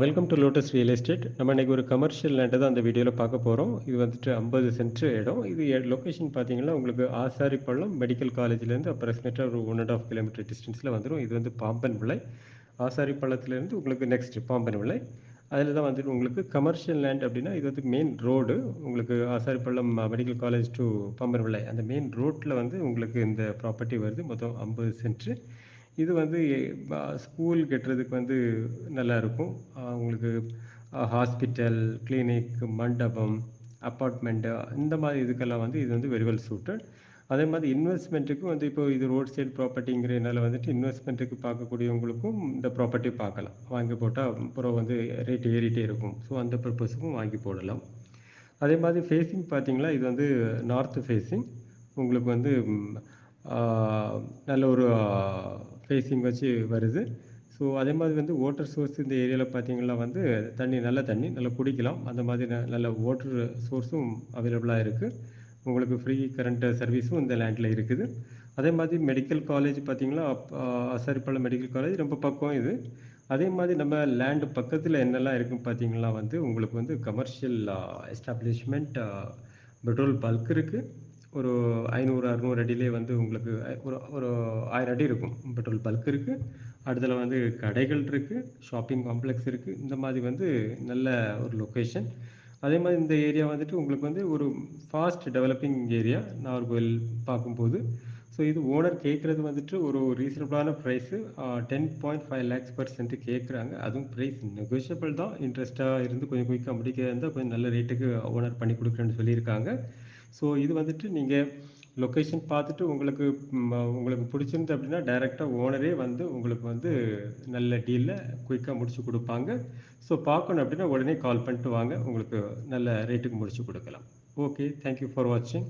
Welcome to lotus real estate நம்ம இன்றைக்கி ஒரு கமர்ஷியல் லேண்டை தான் அந்த வீடியோவில் பார்க்க போகிறோம் இது வந்துட்டு ஐம்பது சென்ட் இடம். இது லொக்கேஷன் பார்த்தீங்கன்னா உங்களுக்கு ஆசாரிப்பள்ளம் மெடிக்கல் காலேஜ்லேருந்து அப்ராக்சிமேட்டாக ஒரு ஒன் அண்ட் ஆஃப் கிலோமீட்டர் டிஸ்டன்ஸில் வந்துடும் இது வந்து பாம்பன் விளை. ஆசாரிப்பள்ளத்துலேருந்து உங்களுக்கு நெக்ஸ்ட் பாம்பன் விலை அதில் தான் வந்துட்டு உங்களுக்கு கமர்ஷியல் லேண்ட் அப்படின்னா இது வந்து மெயின் ரோடு உங்களுக்கு Asaripallam medical college to Pamban Vilai. அந்த மெயின் ரோட்டில் வந்து உங்களுக்கு இந்த ப்ராப்பர்ட்டி வருது. மொத்தம் ஐம்பது சென்ட்டு இது வந்து ஸ்கூல் கட்டுறதுக்கு வந்து நல்லா இருக்கும் உங்களுக்கு ஹாஸ்பிட்டல் கிளினிக் மண்டபம் அப்பார்ட்மெண்ட்டு இந்த மாதிரி இதுக்கெல்லாம் வந்து இது வந்து வெரி வெல் சூட்டட் அதே மாதிரி இன்வெஸ்ட்மெண்ட்டுக்கும் வந்து இப்போ இது ரோட் சைடு ப்ராப்பர்ட்டிங்கிறதுனால வந்துட்டு இன்வெஸ்ட்மெண்ட்டுக்கு பார்க்கக்கூடியவங்களுக்கும் இந்த ப்ராப்பர்ட்டி பார்க்கலாம். வாங்கி போட்டால் அப்புறம் வந்து ரேட் ஏறிட்டே இருக்கும். ஸோ அந்த பர்பஸுக்கும் வாங்கி போடலாம். அதே மாதிரி ஃபேஸிங் பார்த்தீங்களா இது வந்து நார்த் ஃபேஸிங் உங்களுக்கு வந்து நல்ல ஒரு ஃபேஸிங் வச்சு வருது. ஸோ அதே மாதிரி வந்து வாட்டர் சோர்ஸ் இந்த ஏரியாவில் பார்த்தீங்கன்னா வந்து தண்ணி நல்ல தண்ணி நல்லா குடிக்கலாம். அந்த மாதிரி ந- நல்ல வாட்டர் சோர்ஸும் அவைலபிளாக இருக்குது உங்களுக்கு ஃப்ரீ கரண்ட் சர்வீஸும் இந்த லேண்டில் இருக்குது. அதே மாதிரி மெடிக்கல் காலேஜ் பார்த்தீங்கன்னா அசாரிப்பாளம் மெடிக்கல் காலேஜ் ரொம்ப பக்கம் இது. அதே மாதிரி நம்ம லேண்டு பக்கத்தில் என்னெல்லாம் இருக்குன்னு பார்த்தீங்கன்னா வந்து உங்களுக்கு வந்து கமர்ஷியல் எஸ்டாப்ளிஷ்மெண்ட் பெட்ரோல் பல்க் இருக்குது ஒரு ஐநூறு அறுநூறு அடியிலே வந்து உங்களுக்கு ஒரு ஒரு ஆயிரம் அடி இருக்கும். பெட்ரோல் பல்க் இருக்குது அடுத்தில் வந்து கடைகள் இருக்குது ஷாப்பிங் காம்ப்ளெக்ஸ் இருக்குது இந்த மாதிரி வந்து நல்ல ஒரு லொக்கேஷன் அதே மாதிரி இந்த ஏரியா வந்துட்டு உங்களுக்கு வந்து ஒரு ஃபாஸ்ட் டெவலப்பிங் ஏரியா நாகர்கோவில் பார்க்கும்போது. ஸோ இது ஓனர் கேட்குறது வந்துட்டு ஒரு ரீசனபிளான price. Ten point five lakhs per cent கேட்குறாங்க. அதுவும் ப்ரைஸ் நெகோஷியபிள் தான். இன்ட்ரெஸ்ட்டாக இருந்து கொஞ்சம் குயிக்காக முடிக்க இருந்தால் கொஞ்சம் நல்ல ரேட்டுக்கு ஓனர் பண்ணி கொடுக்குறேன்னு சொல்லியிருக்காங்க. ஸோ இது வந்துட்டு நீங்கள் லொக்கேஷன் பார்த்துட்டு உங்களுக்கு உங்களுக்கு பிடிச்சிருந்து அப்படின்னா டைரெக்டாக ஓனரே வந்து உங்களுக்கு வந்து நல்ல டீலில் குயிக்காக முடிச்சு கொடுப்பாங்க. ஸோ பார்க்கணும் அப்படின்னா உடனே கால் பண்ணிட்டு வாங்க. உங்களுக்கு நல்ல ரேட்டுக்கு முடிச்சு கொடுக்கலாம். ஓகே தேங்க்யூ ஃபார் வாட்சிங்